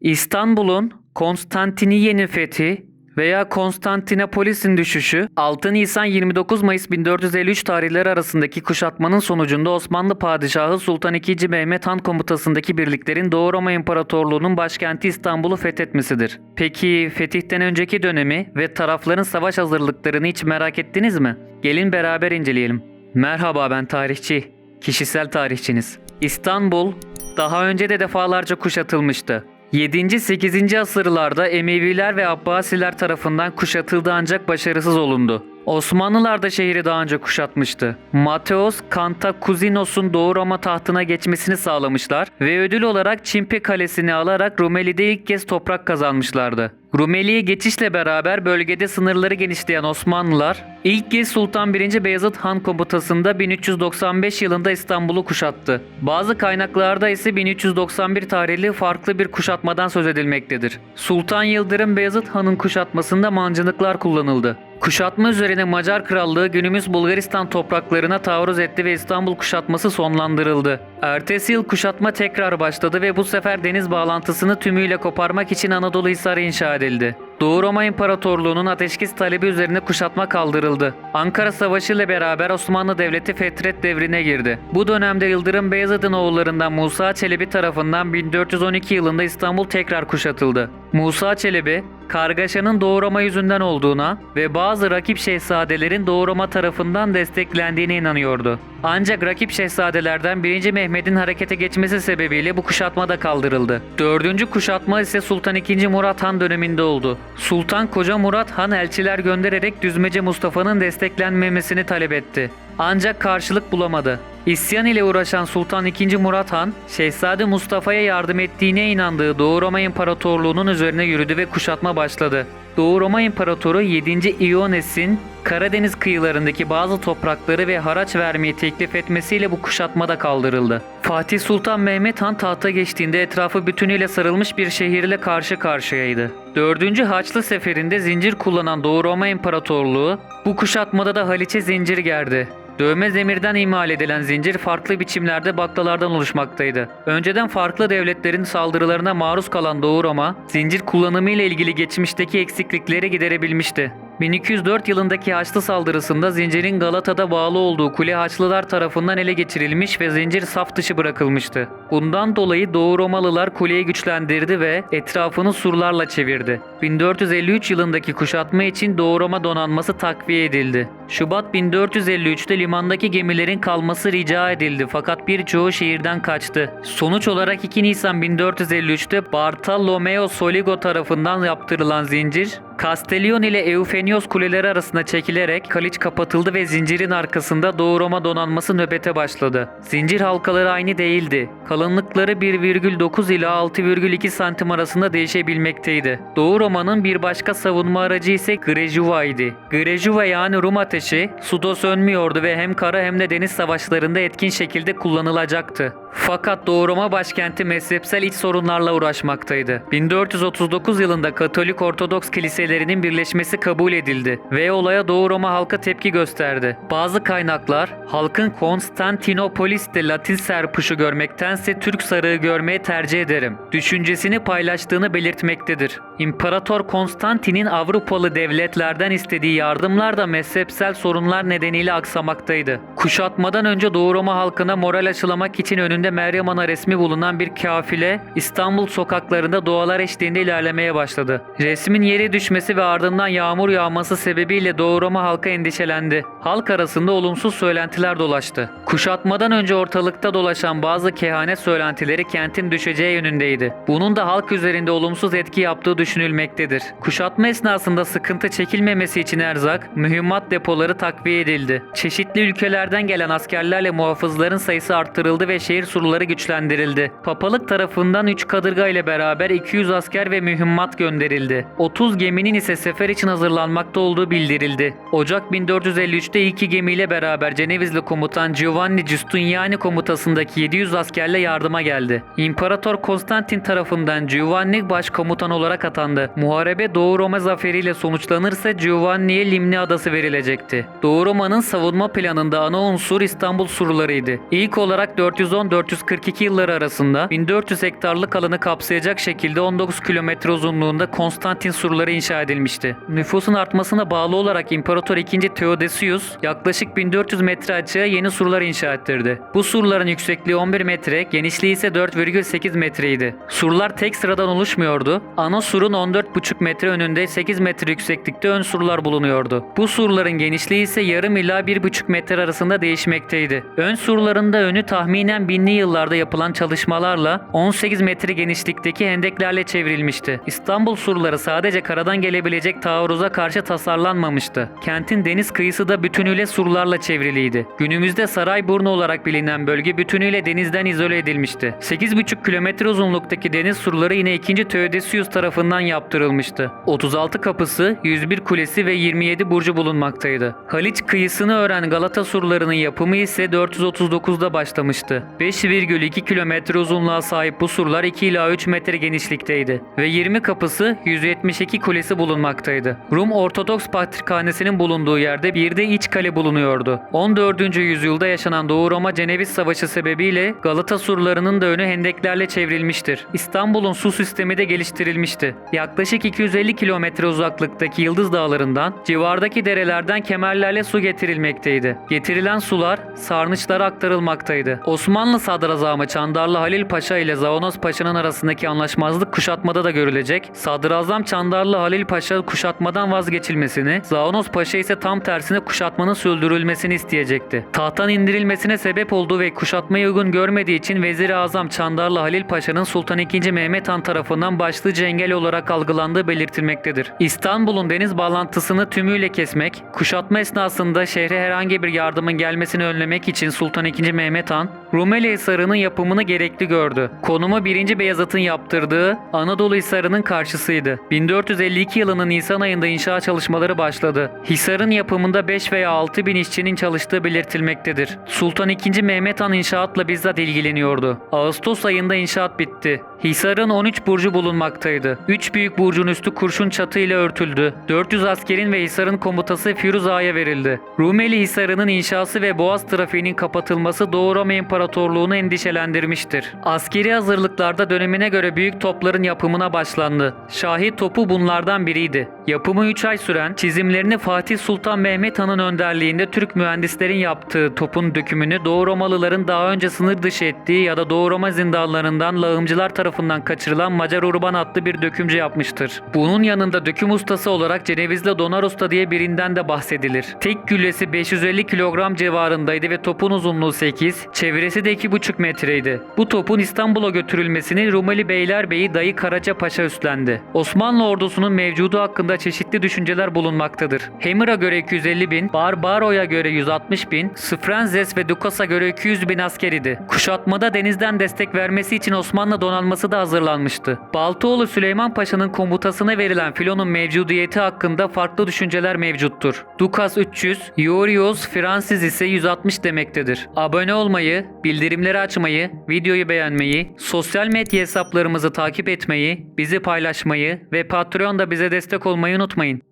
İstanbul'un Konstantiniye'nin fethi veya Konstantinopolis'in düşüşü 6 Nisan 29 Mayıs 1453 tarihleri arasındaki kuşatmanın sonucunda Osmanlı Padişahı Sultan II. Mehmet Han komutasındaki birliklerin Doğu Roma İmparatorluğu'nun başkenti İstanbul'u fethetmesidir. Peki fetihten önceki dönemi ve tarafların savaş hazırlıklarını hiç merak ettiniz mi? Gelin beraber inceleyelim. Merhaba ben tarihçi, kişisel tarihçiniz. İstanbul daha önce de defalarca kuşatılmıştı. 7. 8. asırlarda Emeviler ve Abbasiler tarafından kuşatıldı ancak başarısız olundu. Osmanlılar da şehri daha önce kuşatmıştı. Mateos Kantakuzinos'un Doğu Roma tahtına geçmesini sağlamışlar ve ödül olarak Çimpe Kalesi'ni alarak Rumeli'de ilk kez toprak kazanmışlardı. Rumeli'ye geçişle beraber bölgede sınırları genişleyen Osmanlılar ilk kez Sultan 1. Beyazıt Han komutasında 1395 yılında İstanbul'u kuşattı. Bazı kaynaklarda ise 1391 tarihli farklı bir kuşatmadan söz edilmektedir. Sultan Yıldırım Beyazıt Han'ın kuşatmasında mancınıklar kullanıldı. Kuşatma üzerine Macar Krallığı günümüz Bulgaristan topraklarına taarruz etti ve İstanbul kuşatması sonlandırıldı. Ertesi yıl kuşatma tekrar başladı ve bu sefer deniz bağlantısını tümüyle koparmak için Anadolu Hisarı inşa edildi. Doğu Roma İmparatorluğu'nun ateşkes talebi üzerine kuşatma kaldırıldı. Ankara Savaşı ile beraber Osmanlı Devleti fetret devrine girdi. Bu dönemde Yıldırım Beyazıt'ın oğullarından Musa Çelebi tarafından 1412 yılında İstanbul tekrar kuşatıldı. Musa Çelebi, kargaşanın Doğu Roma yüzünden olduğuna ve bazı rakip şehzadelerin Doğu Roma tarafından desteklendiğine inanıyordu. Ancak rakip şehzadelerden 1. Mehmet'in harekete geçmesi sebebiyle bu kuşatma da kaldırıldı. Dördüncü kuşatma ise Sultan II. Murat Han döneminde oldu. Sultan Koca Murat Han elçiler göndererek Düzmece Mustafa'nın desteklenmemesini talep etti. Ancak karşılık bulamadı. İsyan ile uğraşan Sultan II. Murat Han, Şehzade Mustafa'ya yardım ettiğine inandığı Doğu Roma İmparatorluğu'nun üzerine yürüdü ve kuşatma başladı. Doğu Roma İmparatoru 7. Iones'in Karadeniz kıyılarındaki bazı toprakları ve haraç vermeyi teklif etmesiyle bu kuşatma da kaldırıldı. Fatih Sultan Mehmet Han tahta geçtiğinde etrafı bütünüyle sarılmış bir şehirle karşı karşıyaydı. 4. Haçlı Seferi'nde zincir kullanan Doğu Roma İmparatorluğu bu kuşatmada da Haliç'e zincir gerdi. Dövme zemirden imal edilen zincir farklı biçimlerde baklalardan oluşmaktaydı. Önceden farklı devletlerin saldırılarına maruz kalan Doğu Roma, zincir kullanımı ile ilgili geçmişteki eksiklikleri giderebilmişti. 1204 yılındaki Haçlı saldırısında zincirin Galata'da bağlı olduğu kule Haçlılar tarafından ele geçirilmiş ve zincir saf dışı bırakılmıştı. Bundan dolayı Doğu Romalılar kuleyi güçlendirdi ve etrafını surlarla çevirdi. 1453 yılındaki kuşatma için Doğu Roma donanması takviye edildi. Şubat 1453'te limandaki gemilerin kalması rica edildi fakat birçoğu şehirden kaçtı. Sonuç olarak 2 Nisan 1453'te Bartolomeo Soligo tarafından yaptırılan zincir Castellion ile Eufenios kuleleri arasında çekilerek Kaliç kapatıldı ve zincirin arkasında Doğu Roma donanması nöbete başladı. Zincir halkaları aynı değildi. Kalınlıkları 1,9 ila 6,2 santim arasında değişebilmekteydi. Doğu Roma'nın bir başka savunma aracı ise Grejuva idi. Grejuva yani Rum ateşi suda sönmüyordu ve hem kara hem de deniz savaşlarında etkin şekilde kullanılacaktı. Fakat Doğu Roma başkenti mezhepsel iç sorunlarla uğraşmaktaydı. 1439 yılında Katolik Ortodoks kiliselerinin birleşmesi kabul edildi ve olaya Doğu Roma halka tepki gösterdi. Bazı kaynaklar halkın Konstantinopolis'te Latin serpuşu görmektense Türk sarığı görmeye tercih ederim. Düşüncesini paylaştığını belirtmektedir. İmparator Konstantin'in Avrupalı devletlerden istediği yardımlar da mezhepsel sorunlar nedeniyle aksamaktaydı. Kuşatmadan önce Doğu Roma halkına moral aşılamak için önünde Meryem Ana resmi bulunan bir kafile İstanbul sokaklarında dualar eşliğinde ilerlemeye başladı. Resmin yere düşmesi ve ardından yağmur yağması sebebiyle Doğu Roma halkı endişelendi. Halk arasında olumsuz söylentiler dolaştı. Kuşatmadan önce ortalıkta dolaşan bazı kehanet söylentileri kentin düşeceği yönündeydi. Bunun da halk üzerinde olumsuz etki yaptığı düşünülmektedir. Kuşatma esnasında sıkıntı çekilmemesi için erzak, mühimmat depoları takviye edildi. Çeşitli ülkelerden gelen askerlerle muhafızların sayısı arttırıldı ve şehir surları güçlendirildi. Papalık tarafından 3 kadırga ile beraber 200 asker ve mühimmat gönderildi. 30 geminin ise sefer için hazırlanmakta olduğu bildirildi. Ocak 1453'te iki gemiyle beraber Cenevizli komutan Giovanni Giustiniani komutasındaki 700 askerle yardıma geldi. İmparator Konstantin tarafından Giovanni başkomutan olarak atandı. Muharebe Doğu Roma zaferiyle sonuçlanırsa Giovanni'ye Limni adası verilecekti. Doğu Roma'nın savunma planında ana unsur İstanbul surlarıydı. İlk olarak 410 1442 yılları arasında 1400 hektarlık alanı kapsayacak şekilde 19 kilometre uzunluğunda Konstantin surları inşa edilmişti. Nüfusun artmasına bağlı olarak İmparator II. Theodosius yaklaşık 1400 metre açığa yeni surlar inşa ettirdi. Bu surların yüksekliği 11 metre, genişliği ise 4,8 metreydi. Surlar tek sıradan oluşmuyordu. Ana surun 14,5 metre önünde 8 metre yükseklikte ön surlar bulunuyordu. Bu surların genişliği ise yarım ila 1,5 metre arasında değişmekteydi. Ön surların da önü tahminen binli yıllarda yapılan çalışmalarla 18 metre genişlikteki hendeklerle çevrilmişti. İstanbul surları sadece karadan gelebilecek taarruza karşı tasarlanmamıştı. Kentin deniz kıyısı da bütünüyle surlarla çevriliydi. Günümüzde Sarayburnu olarak bilinen bölge bütünüyle denizden izole edilmişti. 8,5 kilometre uzunluktaki deniz surları yine 2. Theodosius tarafından yaptırılmıştı. 36 kapısı, 101 kulesi ve 27 burcu bulunmaktaydı. Haliç kıyısını ören Galata surlarının yapımı ise 439'da başlamıştı. 5,2 kilometre uzunluğa sahip bu surlar 2 ila 3 metre genişlikteydi ve 20 kapısı 172 kulesi bulunmaktaydı. Rum Ortodoks Patrikhanesi'nin bulunduğu yerde bir de iç kale bulunuyordu. 14. yüzyılda yaşanan Doğu Roma Ceneviz Savaşı sebebiyle Galata surlarının da önü hendeklerle çevrilmiştir. İstanbul'un su sistemi de geliştirilmişti. Yaklaşık 250 kilometre uzaklıktaki Yıldız Dağları'ndan civardaki derelerden kemerlerle su getirilmekteydi. Getirilen sular sarnıçlara aktarılmaktaydı. Osmanlı Sadrazamı Çandarlı Halil Paşa ile Zavanos Paşa'nın arasındaki anlaşmazlık kuşatmada da görülecek. Sadrazam Çandarlı Halil Paşa kuşatmadan vazgeçilmesini, Zavanos Paşa ise tam tersine kuşatmanın sürdürülmesini isteyecekti. Tahttan indirilmesine sebep olduğu ve kuşatmayı uygun görmediği için Vezir-i Azam Çandarlı Halil Paşa'nın Sultan II. Mehmet Han tarafından başlıca engel olarak algılandığı belirtilmektedir. İstanbul'un deniz bağlantısını tümüyle kesmek, kuşatma esnasında şehre herhangi bir yardımın gelmesini önlemek için Sultan II. Mehmet Han, Rumeli Hisarı'nın yapımını gerekli gördü. Konumu 1. Beyazıt'ın yaptırdığı Anadolu Hisarı'nın karşısıydı. 1452 yılının Nisan ayında inşaat çalışmaları başladı. Hisar'ın yapımında 5 veya 6 bin işçinin çalıştığı belirtilmektedir. Sultan II. Mehmet Han inşaatla bizzat ilgileniyordu. Ağustos ayında inşaat bitti. Hisar'ın 13 burcu bulunmaktaydı. 3 büyük burcun üstü kurşun çatı ile örtüldü. 400 askerin ve Hisar'ın komutası Firuz Ağa'ya verildi. Rumeli Hisarı'nın inşası ve boğaz trafiğinin kapatılması Doğu Roma İmparatorluğunu endişelendirmiştir. Askeri hazırlıklarda dönemine göre büyük topların yapımına başlandı. Şahi topu bunlardan biriydi. Yapımı 3 ay süren, çizimlerini Fatih Sultan Mehmet Han'ın önderliğinde Türk mühendislerin yaptığı topun dökümünü Doğu Romalıların daha önce sınır dışı ettiği ya da Doğu Roma zindanlarından lağımcılar tarafından kaçırılan Macar Urban adlı bir dökümcü yapmıştır. Bunun yanında döküm ustası olarak Cenevizli Donar Usta diye birinden de bahsedilir. Tek güllesi 550 kilogram civarındaydı ve topun uzunluğu 8, çevresi de 2,5 metreydi. Bu topun İstanbul'a götürülmesini Rumeli Beylerbeyi Dayı Karaca Paşa üstlendi. Osmanlı ordusunun mevcudu hakkında çeşitli düşünceler bulunmaktadır. Hemir'a göre 250 bin, Barbaro'ya göre 160 bin, Sfrenzes ve Dukas'a göre 200 bin asker idi. Kuşatmada denizden destek vermesi için Osmanlı donanması da hazırlanmıştı. Baltoğlu Süleyman Paşa'nın komutasına verilen filonun mevcudiyeti hakkında farklı düşünceler mevcuttur. Dukas 300, Iorios Francis ise 160 demektedir. Abone olmayı, bildirimleri açmayı, videoyu beğenmeyi, sosyal medya hesaplarımızı takip etmeyi, bizi paylaşmayı ve Patreon'da bize destek olmayı unutmayın.